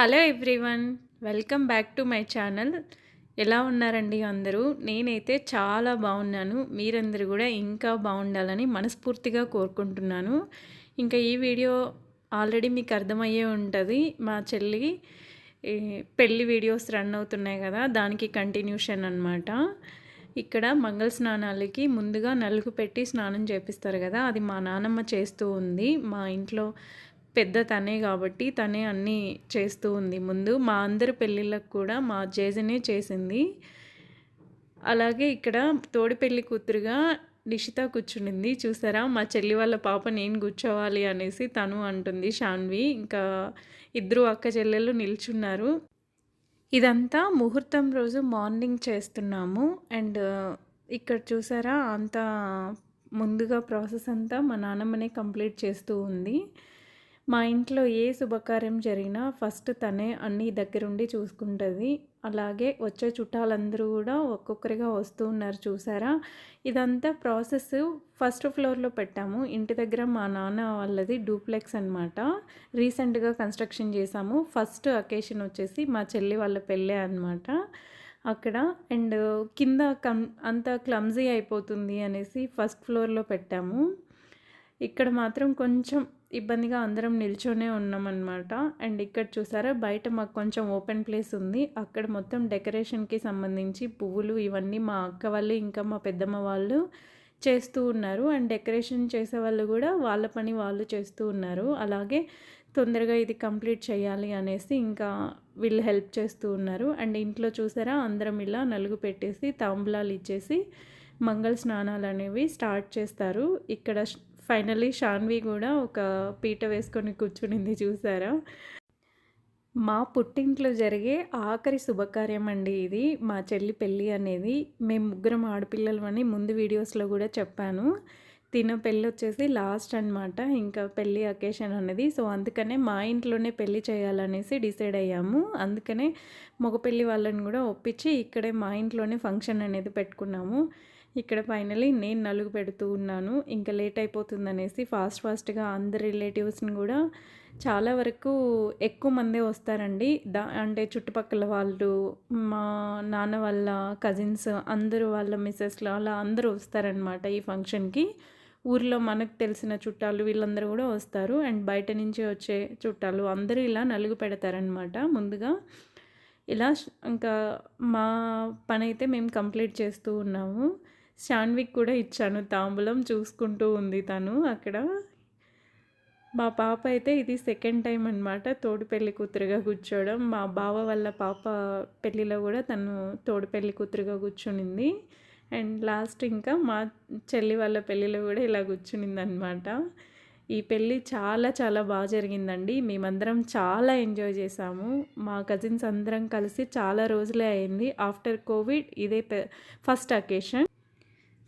Hello everyone welcome back to my channel. ఎలా ఉన్నారండి అందరూ? నేనైతే చాలా బాగున్నాను. మీరందరూ కూడా ఇంకా బాగుండాలని మనస్ఫూర్తిగా కోరుకుంటున్నాను. ఇంకా ఈ వీడియో ఆల్రెడీ మీకు అర్థమయ్యే ఉంటుంది. మా చెల్లి పెళ్ళి పెళ్ళి వీడియోస్ రన్ అవుతున్నాయి కదా దానికి కంటిన్యూషన్ అనమాట ఇక్కడ మంగళ స్నానాలకి ముందుగా నలుగు పెట్టి స్నానం చేపిస్తారు కదా అది మా నానమ్మ చేస్తూ ఉంది. మా ఇంట్లో పెద్ద తనే కాబట్టి తనే అన్నీ చేస్తూ ఉంది. ముందు మా అందరి పెళ్ళిళ్ళకు కూడా మా జేజనే చేసింది. అలాగే ఇక్కడ తోడి పెళ్ళి కూతురుగా నిషిత కూర్చునింది. చూసారా? మా చెల్లి వాళ్ళ పాప నేను కూర్చోవాలి అనేసి తను అంటుంది శాన్వి ఇంకా ఇద్దరు అక్క చెల్లెళ్ళు నిల్చున్నారు. ఇదంతా ముహూర్తం రోజు మార్నింగ్ చేస్తున్నాము. అండ్ ఇక్కడ చూసారా? అంత ముందుగా ప్రాసెస్ అంతా మా నాన్నమ్మనే కంప్లీట్ చేస్తూ ఉంది. మా ఇంట్లో ఏ శుభకార్యం జరిగినా ఫస్ట్ తనే అన్ని దగ్గరుండి చూసుకుంటుంది. అలాగే వచ్చే చుట్టాలందరూ కూడా ఒక్కొక్కరిగా వస్తూ ఉన్నారు చూసారా? ఇదంతా ప్రాసెస్ ఫస్ట్ ఫ్లోర్లో పెట్టాము. ఇంటి దగ్గర మా నాన్న వాళ్ళది డూప్లెక్స్ అనమాట రీసెంట్గా కన్స్ట్రక్షన్ చేసాము. ఫస్ట్ అకేషన్ వచ్చేసి మా చెల్లి వాళ్ళ పెళ్ళే అనమాట అక్కడ అండ్ కింద కం అంత క్లమ్జీ అయిపోతుంది అనేసి ఫస్ట్ ఫ్లోర్లో పెట్టాము. ఇక్కడ మాత్రం కొంచెం ఇబ్బందిగా అందరం నిల్చొనే ఉన్నామన్నమాట. అండ్ ఇక్కడ చూసారా బయట మాకు కొంచెం ఓపెన్ ప్లేస్ ఉంది. అక్కడ మొత్తం డెకరేషన్కి సంబంధించి పువ్వులు ఇవన్నీ మా అక్క వాళ్ళు ఇంకా మా పెద్దమ్మ వాళ్ళు చేస్తూ ఉన్నారు. అండ్ డెకరేషన్ చేసే వాళ్ళు కూడా వాళ్ళ పని వాళ్ళు చేస్తూ ఉన్నారు. అలాగే తొందరగా ఇది కంప్లీట్ చేయాలి అనేసి ఇంకా వీళ్ళు హెల్ప్ చేస్తూ ఉన్నారు. అండ్ ఇంట్లో చూసారా అందరం ఇలా నలుగు పెట్టేసి తాంబులాలు ఇచ్చేసి మంగళ స్నానాలు అనేవి స్టార్ట్ చేస్తారు. ఇక్కడ ఫైనల్లీ షాన్వి కూడా ఒక పీట వేసుకొని కూర్చునింది చూసారా? మా పుట్టింట్లో జరిగే ఆఖరి శుభకార్యం అండి ఇది. మా చెల్లి పెళ్ళి అనేది మేము ముగ్గురం ఆడపిల్లలు అని ముందు వీడియోస్లో కూడా చెప్పాను. తిన పెళ్ళి వచ్చేసి లాస్ట్ అనమాట ఇంకా పెళ్ళి అకేషన్ అనేది సో అందుకనే మా ఇంట్లోనే పెళ్ళి చేయాలనేసి డిసైడ్ అయ్యాము. అందుకనే మగ పెళ్ళి వాళ్ళని కూడా ఒప్పించి ఇక్కడే మా ఇంట్లోనే ఫంక్షన్ అనేది పెట్టుకున్నాము. ఇక్కడ ఫైనలీ నేను నలుగు పెడుతూ ఉన్నాను. ఇంకా లేట్ అయిపోతుందనేసి ఫాస్ట్ ఫాస్ట్గా అందరి రిలేటివ్స్ని కూడా చాలా వరకు ఎక్కువ మందే వస్తారండి. దా అంటే చుట్టుపక్కల వాళ్ళు మా నాన్న వాళ్ళ కజిన్స్ అందరూ వాళ్ళ మిస్సెస్లో అలా అందరూ వస్తారనమాట ఈ ఫంక్షన్కి. ఊర్లో మనకు తెలిసిన చుట్టాలు వీళ్ళందరూ కూడా వస్తారు. అండ్ బయట నుంచి వచ్చే చుట్టాలు అందరూ ఇలా నలుగు పెడతారనమాట ముందుగా. ఇలా ఇంకా మా పని అయితే మేము కంప్లీట్ చేస్తూ ఉన్నాము. శాన్విక్ కూడా ఇచ్చాను. తాంబూలం చూసుకుంటూ ఉంది తను అక్కడ. మా పాప అయితే ఇది సెకండ్ టైం అనమాట తోడు పెళ్ళి కూతురుగా కూర్చోవడం. మా బావ వాళ్ళ పాప పెళ్ళిలో కూడా తను తోడు పెళ్ళి కూతురుగా కూర్చునింది. అండ్ లాస్ట్ ఇంకా మా చెల్లి వాళ్ళ పెళ్ళిలో కూడా ఇలా కూర్చునింది అనమాట ఈ పెళ్ళి చాలా చాలా బాగా జరిగిందండి. మేమందరం చాలా ఎంజాయ్ చేసాము మా కజిన్స్ అందరం కలిసి చాలా రోజులే అయింది. ఆఫ్టర్ కోవిడ్ ఇదే ఫస్ట్ అకేషన్.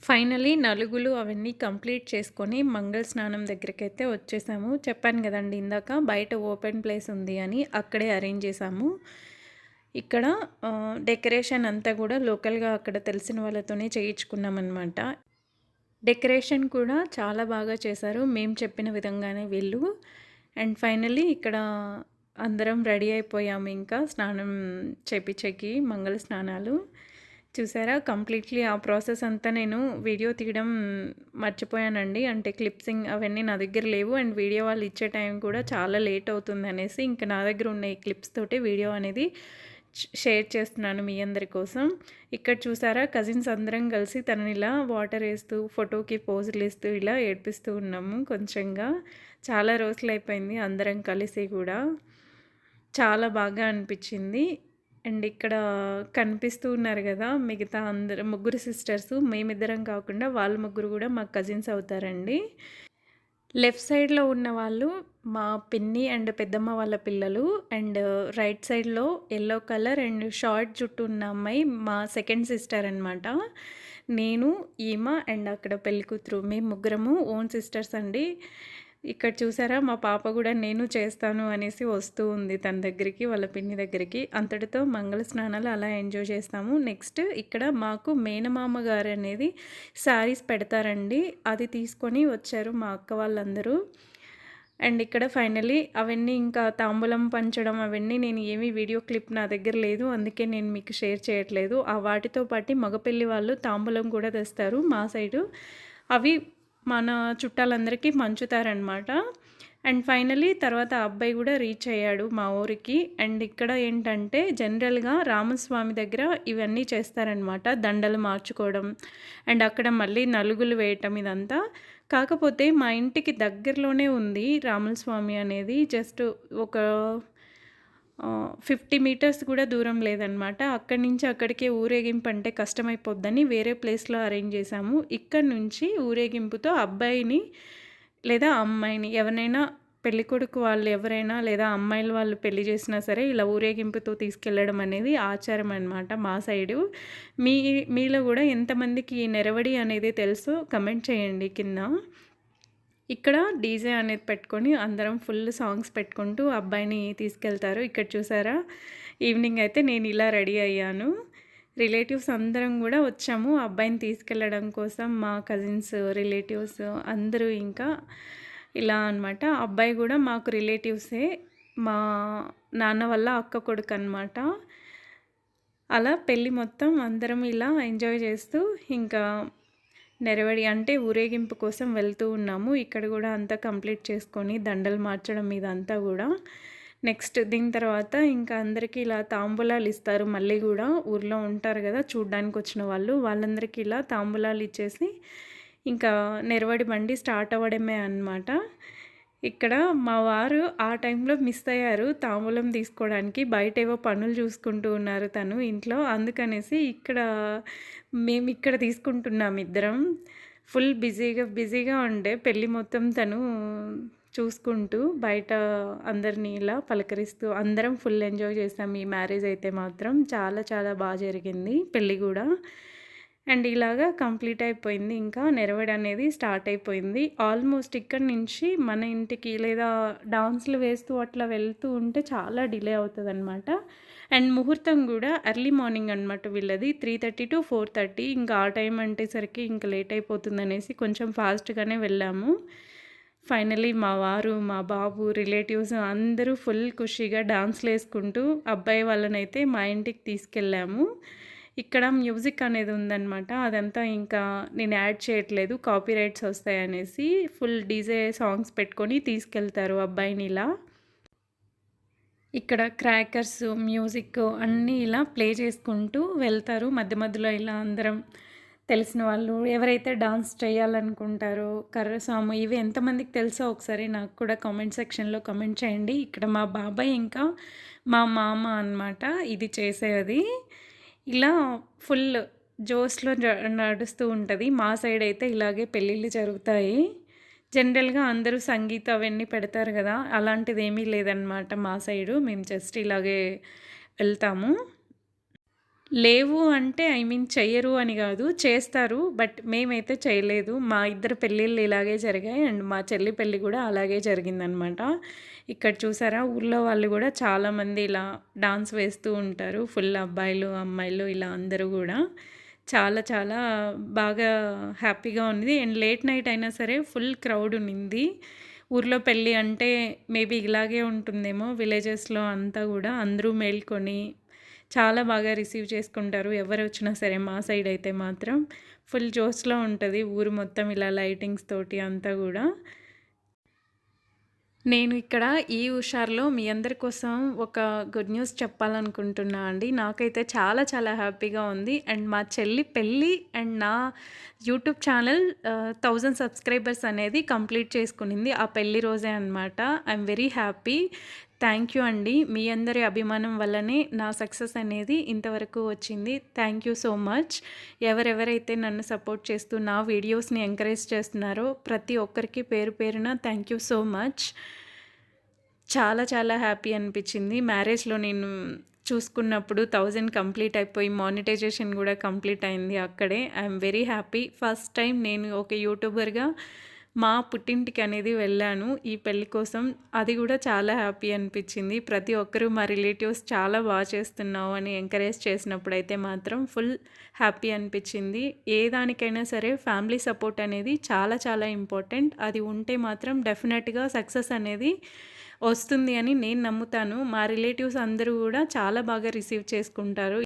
ఫైనలీ నలుగులు అవన్నీ కంప్లీట్ చేసుకొని మంగళ స్నానం దగ్గరికి అయితే వచ్చేసాము. చెప్పాను కదండి ఇందాక బయట ఓపెన్ ప్లేస్ ఉంది అని అక్కడే అరేంజ్ చేసాము. ఇక్కడ డెకరేషన్ అంతా కూడా లోకల్గా అక్కడ తెలిసిన వాళ్ళతోనే చేయించుకున్నామన్నమాట. డెకరేషన్ కూడా చాలా బాగా చేశారు. మేము చెప్పిన విధంగానే వీళ్ళు. అండ్ ఫైనలీ ఇక్కడ అందరం రెడీ అయిపోయాము ఇంకా స్నానం చేపించేకి మంగళ స్నానాలు. చూసారా? కంప్లీట్లీ ఆ ప్రాసెస్ అంతా నేను వీడియో తీయడం మర్చిపోయానండి. అంటే క్లిప్సింగ్ అవన్నీ నా దగ్గర లేవు. అండ్ వీడియో వాళ్ళు ఇచ్చే టైం కూడా చాలా లేట్ అవుతుంది అనేసి ఇంకా నా దగ్గర ఉన్న ఈ క్లిప్స్ తోటి వీడియో అనేది షేర్ చేస్తున్నాను మీ అందరి కోసం. ఇక్కడ చూసారా? కజిన్స్ అందరం కలిసి తనని ఇలా వాటర్ వేస్తూ ఫోటోకి పోజులు ఇస్తూ ఇలా ఏడ్పిస్తూ ఉన్నాము కొంచెంగా. చాలా రోజులు అయిపోయింది అందరం కలిసి కూడా. చాలా బాగా అనిపించింది. అండ్ ఇక్కడ కనిపిస్తూ ఉన్నారు కదా మిగతా అందరు ముగ్గురు సిస్టర్స్ మేమిద్దరం కాకుండా వాళ్ళ ముగ్గురు కూడా మా కజిన్స్ అవుతారండి. లెఫ్ట్ సైడ్లో ఉన్న వాళ్ళు మా పిన్ని అండ్ పెద్దమ్మ వాళ్ళ పిల్లలు అండ్ రైట్ సైడ్లో ఎల్లో కలర్ అండ్ షార్ట్ జుట్టు ఉన్న అమ్మాయి మా సెకండ్ సిస్టర్ అనమాట నేను ఈమ అండ్ అక్కడ పెళ్ళికూతురు మేము ముగ్గురము ఓన్ సిస్టర్స్ అండి. ఇక్కడ చూసారా మా పాప కూడా నేను చేస్తాను అనేసి వస్తూ ఉంది తన దగ్గరికి వాళ్ళ పిన్ని దగ్గరికి. అంతటితో మంగళ స్నానాలు అలా ఎంజాయ్ చేస్తాము. నెక్స్ట్ ఇక్కడ మాకు మేనమామ గారు అనేది శారీస్ పెడతారండి. అది తీసుకొని వచ్చారు మా అక్క వాళ్ళందరూ. అండ్ ఇక్కడ ఫైనలీ అవన్నీ ఇంకా తాంబూలం పంచడం అవన్నీ నేను ఏమీ వీడియో క్లిప్ నా దగ్గర లేదు. అందుకే నేను మీకు షేర్ చేయట్లేదు. ఆ వాటితో పాటు మగపెళ్ళి వాళ్ళు తాంబూలం కూడా తెస్తారు మా సైడు. అవి మన చుట్టాలందరికీ పంచుతారనమాట అండ్ ఫైనలీ తర్వాత అబ్బాయి కూడా రీచ్ అయ్యాడు మా ఊరికి. అండ్ ఇక్కడ ఏంటంటే జనరల్గా రామస్వామి దగ్గర ఇవన్నీ చేస్తారనమాట దండలు మార్చుకోవడం. అండ్ అక్కడ మళ్ళీ నలుగులు వేయటం ఇదంతా. కాకపోతే మా ఇంటికి దగ్గరలోనే ఉంది రామస్వామి అనేది జస్ట్ ఒక ఫిఫ్టీ మీటర్స్ కూడా దూరం లేదనమాట అక్కడి నుంచి అక్కడికే ఊరేగింపు అంటే కష్టమైపోద్దని వేరే ప్లేస్లో అరేంజ్ చేశాము. ఇక్కడ నుంచి ఊరేగింపుతో అబ్బాయిని లేదా అమ్మాయిని ఎవరైనా పెళ్ళి కొడుకు వాళ్ళు ఎవరైనా లేదా అమ్మాయిలు వాళ్ళు పెళ్ళి చేసినా సరే ఇలా ఊరేగింపుతో తీసుకెళ్ళడం అనేది ఆచారం అనమాట మా సైడు. మీ మీలో కూడా ఎంతమందికి నెరవడి అనేది తెలుసో కమెంట్ చేయండి కింద. ఇక్కడ డీజే అనేది పెట్టుకొని అందరం ఫుల్ సాంగ్స్ పెట్టుకుంటూ అబ్బాయిని తీసుకెళ్తారు. ఇక్కడ చూసారా? ఈవినింగ్ అయితే నేను ఇలా రెడీ అయ్యాను. రిలేటివ్స్ అందరం కూడా వచ్చాము. అబ్బాయిని తీసుకెళ్ళడం కోసం మా కజిన్స్ రిలేటివ్స్ అందరూ ఇంకా ఇలా అనమాట అబ్బాయి కూడా మాకు రిలేటివ్సే. మా నాన్న వల్ల అక్క కొడుకు అనమాట అలా పెళ్ళి మొత్తం అందరం ఇలా ఎంజాయ్ చేస్తూ ఇంకా నెరవడి అంటే ఊరేగింపు కోసం వెళ్తూ ఉన్నాము. ఇక్కడ కూడా అంతా కంప్లీట్ చేసుకొని దండలు మార్చడం మీద అంతా కూడా. నెక్స్ట్ దీని తర్వాత ఇంకా అందరికీ ఇలా తాంబూలాలు ఇస్తారు. మళ్ళీ కూడా ఊర్లో ఉంటారు కదా చూడ్డానికి వచ్చిన వాళ్ళు. వాళ్ళందరికీ ఇలా తాంబూలాలు ఇచ్చేసి ఇంకా నెరవడి బండి స్టార్ట్ అవ్వడమే అనమాట ఇక్కడ మా వారు ఆ టైంలో మిస్ అయ్యారు తాంబూలం తీసుకోవడానికి. బయట ఏవో పనులు చూసుకుంటూ ఉన్నారు తను ఇంట్లో. అందుకనేసి ఇక్కడ మేము ఇక్కడ తీసుకుంటున్నాం ఇద్దరం. ఫుల్ బిజీగా బిజీగా ఉండే పెళ్ళి మొత్తం తను చూసుకుంటూ బయట అందరినీ ఇలా పలకరిస్తూ అందరం ఫుల్ ఎంజాయ్ చేసాం. ఈ మ్యారేజ్ అయితే మాత్రం చాలా చాలా బాగా జరిగింది. పెళ్ళి కూడా. అండ్ ఇలాగా కంప్లీట్ అయిపోయింది. ఇంకా నెరవడి అనేది స్టార్ట్ అయిపోయింది. ఆల్మోస్ట్ ఇక్కడ నుంచి మన ఇంటికి లేదా డాన్స్లు వేస్తూ అట్లా వెళ్తూ ఉంటే చాలా డిలే అవుతుంది అనమాట అండ్ ముహూర్తం కూడా ఎర్లీ మార్నింగ్ అనమాట వీళ్ళది. Three thirty to four thirty. ఇంకా ఆ టైం అంటేసరికి ఇంకా లేట్ అయిపోతుంది అనేసి కొంచెం ఫాస్ట్గానే వెళ్ళాము. ఫైనలీ మా వారు మా బాబు రిలేటివ్స్ అందరూ ఫుల్ ఖుషీగా డాన్స్లు వేసుకుంటూ అబ్బాయి వాళ్ళనైతే మా ఇంటికి తీసుకెళ్ళాము. ఇక్కడ మ్యూజిక్ అనేది ఉందన్నమాట. అదంతా ఇంకా నేను యాడ్ చేయట్లేదు. కాపీ రైట్స్ వస్తాయనేసి ఫుల్ డీజే సాంగ్స్ పెట్టుకొని తీసుకెళ్తారు అబ్బాయిని ఇలా. ఇక్కడ క్రాకర్స్ మ్యూజిక్ అన్నీ ఇలా ప్లే చేసుకుంటూ వెళ్తారు. మధ్య మధ్యలో ఇలా అందరం తెలిసిన వాళ్ళు ఎవరైతే డాన్స్ చేయాలనుకుంటారో కర్ర సాము ఇవి ఎంతమందికి తెలుసో ఒకసారి నాకు కూడా కామెంట్ సెక్షన్లో కమెంట్ చేయండి. ఇక్కడ మా బాబాయ్ ఇంకా మా మామ అనమాట ఇది చేసేది. ఇలా ఫుల్ జోస్లో నడుస్తూ ఉంటుంది. మా సైడ్ అయితే ఇలాగే పెళ్ళిళ్ళు జరుగుతాయి. జనరల్గా అందరూ సంగీత అవన్నీ పెడతారు కదా అలాంటిది ఏమీ లేదనమాట మా సైడు. మేము జస్ట్ ఇలాగే వెళ్తాము. లేవు అంటే ఐ మీన్ చెయ్యరు అని కాదు. చేస్తారు బట్ మేమైతే చేయలేదు. మా ఇద్దరు పెళ్ళిళ్ళు ఇలాగే జరిగాయి. అండ్ మా చెల్లి పెళ్ళి కూడా అలాగే జరిగిందనమాట. ఇక్కడ చూసారా? ఊళ్ళో వాళ్ళు కూడా చాలామంది ఇలా డాన్స్ వేస్తూ ఉంటారు. ఫుల్ అబ్బాయిలు అమ్మాయిలు ఇలా అందరూ కూడా. చాలా చాలా బాగా హ్యాపీగా ఉంది అండ్ లేట్ నైట్ అయినా సరే ఫుల్ క్రౌడ్ ఉన్నింది. ఊర్లో పెళ్ళి అంటే మేబీ ఇలాగే ఉంటుందేమో. విలేజెస్లో అంతా కూడా అందరూ మేల్కొని చాలా బాగా రిసీవ్ చేసుకుంటారు. ఎవరు వచ్చినా సరే మా సైడ్ అయితే మాత్రం ఫుల్ జోస్లో ఉంటుంది ఊరు మొత్తం ఇలా లైటింగ్స్ తోటి అంతా కూడా. నేను ఇక్కడ ఈ హుషార్లో మీ అందరి కోసం ఒక గుడ్ న్యూస్ చెప్పాలనుకుంటున్నా అండి. నాకైతే చాలా చాలా హ్యాపీగా ఉంది. అండ్ మా చెల్లి పెళ్ళి అండ్ నా యూట్యూబ్ ఛానల్ థౌజండ్ సబ్స్క్రైబర్స్ అనేది కంప్లీట్ చేసుకునింది ఆ పెళ్ళి రోజే అనమాట I'm very happy. Thank you అండి. మీ అందరి అభిమానం వల్లనే నా సక్సెస్ అనేది ఇంతవరకు వచ్చింది. Thank you so much. ఎవరెవరైతే నన్ను సపోర్ట్ చేస్తూ నా వీడియోస్ని ఎంకరేజ్ చేస్తున్నారో ప్రతి ఒక్కరికి పేరు పేరున థ్యాంక్ యూ సో మచ్. చాలా చాలా హ్యాపీ అనిపించింది. మ్యారేజ్లో నేను చూసుకున్నప్పుడు థౌజండ్ కంప్లీట్ అయిపోయి మానిటైజేషన్ కూడా కంప్లీట్ అయింది అక్కడే. I'm very happy. First time నేను ఒక యూట్యూబర్గా మా పుట్టింటికి అనేది వెళ్ళాను. ఈ పెళ్ళి కోసం అది కూడా చాలా హ్యాపీ అనిపించింది. ప్రతి ఒక్కరూ మా రిలేటివ్స్ చాలా బాగా చేస్తున్నావు అని ఎంకరేజ్ చేసినప్పుడు అయితే మాత్రం ఫుల్ హ్యాపీ అనిపించింది. ఏ దానికైనా సరే ఫ్యామిలీ సపోర్ట్ అనేది చాలా చాలా ఇంపార్టెంట్. అది ఉంటే మాత్రం డెఫినెట్గా సక్సెస్ అనేది వస్తుంది అని నేను నమ్ముతాను. మా రిలేటివ్స్ అందరూ కూడా చాలా బాగా రిసీవ్ చేసుకుంటారు.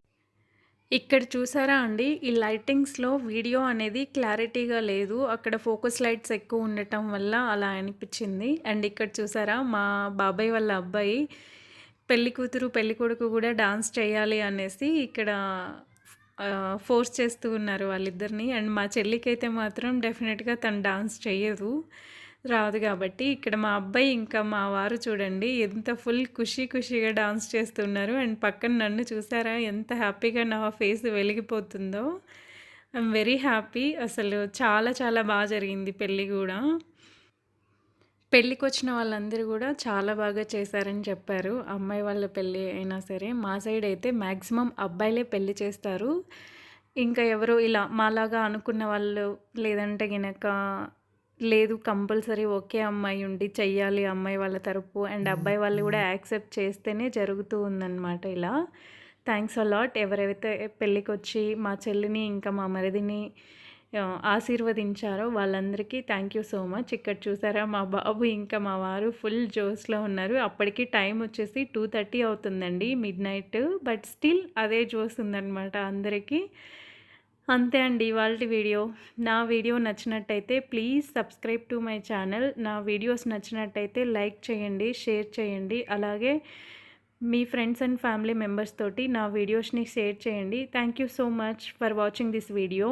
ఇక్కడ చూసారా అండి? ఈ లైటింగ్స్లో వీడియో అనేది క్లారిటీగా లేదు. అక్కడ ఫోకస్ లైట్స్ ఎక్కువ ఉండటం వల్ల అలా అనిపించింది. అండ్ ఇక్కడ చూసారా మా బాబాయ్ వాళ్ళ అబ్బాయి పెళ్ళి కూతురు పెళ్ళి కొడుకు కూడా డాన్స్ చేయాలి అనేసి ఇక్కడ ఫోర్స్ చేస్తూ ఉన్నారు వాళ్ళిద్దరిని. అండ్ మా చెల్లికైతే మాత్రం డెఫినెట్గా తను డాన్స్ చేయదు రాదు కాబట్టి ఇక్కడ మా అబ్బాయి ఇంకా మా వారు చూడండి ఎంత ఫుల్ ఖుషీ ఖుషీగా డాన్స్ చేస్తున్నారు. అండ్ పక్కన నన్ను చూసారా? ఎంత హ్యాపీగా నా ఫేస్ వెలిగిపోతుందో. I'm very happy. అసలు చాలా చాలా బాగా జరిగింది పెళ్ళి కూడా. పెళ్ళికి వచ్చిన వాళ్ళందరూ కూడా చాలా బాగా చేశారని చెప్పారు. అమ్మాయి వాళ్ళ పెళ్ళి అయినా సరే. మా సైడ్ అయితే మ్యాక్సిమం అబ్బాయిలే పెళ్ళి చేస్తారు. ఇంకా ఎవరు ఇలా మాలాగా అనుకున్న వాళ్ళు లేదంటే గనక లేదు కంపల్సరీ ఒకే అమ్మాయి ఉండి చెయ్యాలి అమ్మాయి వాళ్ళ తరపు. అండ్ అబ్బాయి వాళ్ళు కూడా యాక్సెప్ట్ చేస్తేనే జరుగుతూ ఉందన్నమాట ఇలా. థ్యాంక్స్ అలాట్ ఎవరైతే పెళ్ళికి వచ్చి మా చెల్లిని ఇంకా మా మరిదిని ఆశీర్వదించారో వాళ్ళందరికీ థ్యాంక్ యూ సో మచ్. ఇక్కడ చూసారా మా బాబు ఇంకా మా వారు ఫుల్ జోస్లో ఉన్నారు. అప్పటికి టైం వచ్చేసి టూ థర్టీ అవుతుందండి మిడ్ నైట్. బట్ స్టిల్ అదే జోస్ ఉందన్నమాట అందరికీ. అంతే అండి ఇవాళ వీడియో. నా వీడియో నచ్చినట్టయితే please subscribe to my channel. నా వీడియోస్ నచ్చినట్టయితే లైక్ చేయండి షేర్ చేయండి. అలాగే మీ ఫ్రెండ్స్ అండ్ ఫ్యామిలీ మెంబర్స్ తోటి నా వీడియోస్ని షేర్ చేయండి. Thank you so much for watching this video.